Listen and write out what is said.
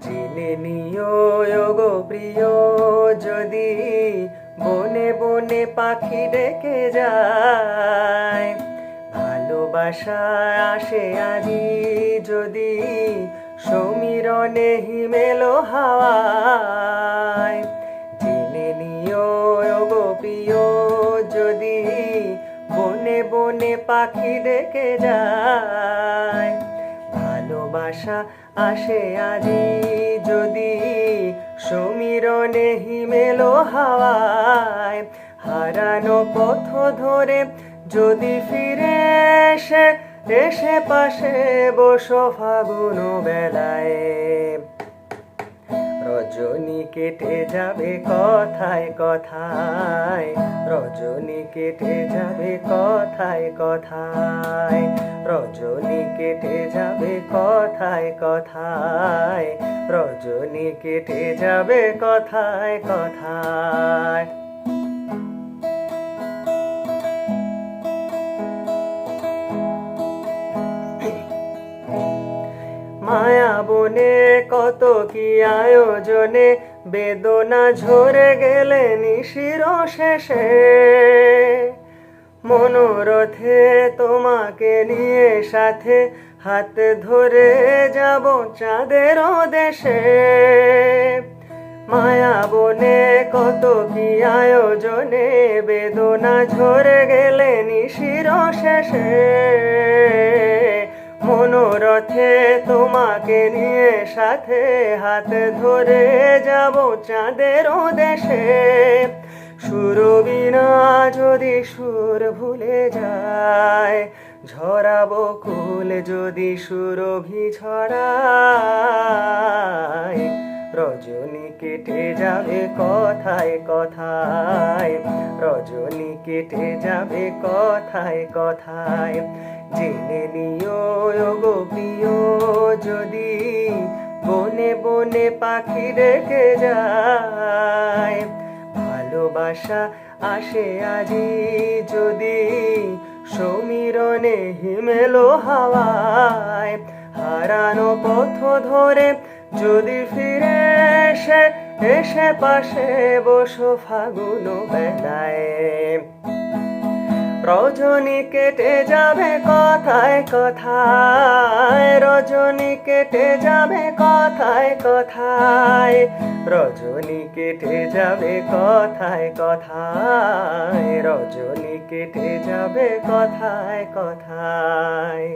জেনে নিও গো প্রিয়, যদি বনে বনে পাখি ডেকে যায়, ভালোবাসা আসে আজি যদি সমীরণে হিমেলো হাওয়ায়। জেনে নিও গো প্রিয়, যদি বনে বনে পাখি ডেকে যায় ভালোবাসা আসে আজি। যদি সমীরও নেহি মেলো হাওয়ায়, হারানো পথ ধরে যদি ফিরে এসে এসে পাশে বসো ফাগুন বেলায়। রজনী কেটে যাবে কথায় কথায়, রজনী কেটে যাবে কথায় কথায়, রজনী কেটে যাবে কথায় কথায়, রজনী কেটে যাবে কথায় কথায়। কি আয়োজনে বেদনা ঝরে গেলে নিশির শেষে মনোরথে তোমাকে নিয়ে সাথে হাত ধরে যাব চাঁদের দেশে। মায়া বনে কত কি আয়োজনে বেদনা ঝরে গেলে নিশির শেষে মনোরথে তোমাকে নিয়ে সাথে হাত ধরে যাব চাঁদের দেশে। সুরবিনা যদি সুর ভুলে যায়, ঝরাবো কুল যদি সুরভি ছড়ায় রজনী কেটে যাবে কথায় কথায়। রজনী কেটে যাবে কথায় কথায়। জেনে নিও গো প্রিয়, যদি বনে বনে পাখি রেখে যায়, ভালোবাসা আসে আজি যদি সমীরণে হিমেলো হাওয়ায়। হারানো পথ ধরে যদি ফিরে এসে এসে পাশে বসো ফাগুন বেলায় রজনী কেটে যাবে কথায় কথায়, রজনী কেটে যাবে কথায় কথায়, রজনী কেটে যাবে কথায় কথায়, রজনী কেটে যাবে কথায় কথায়।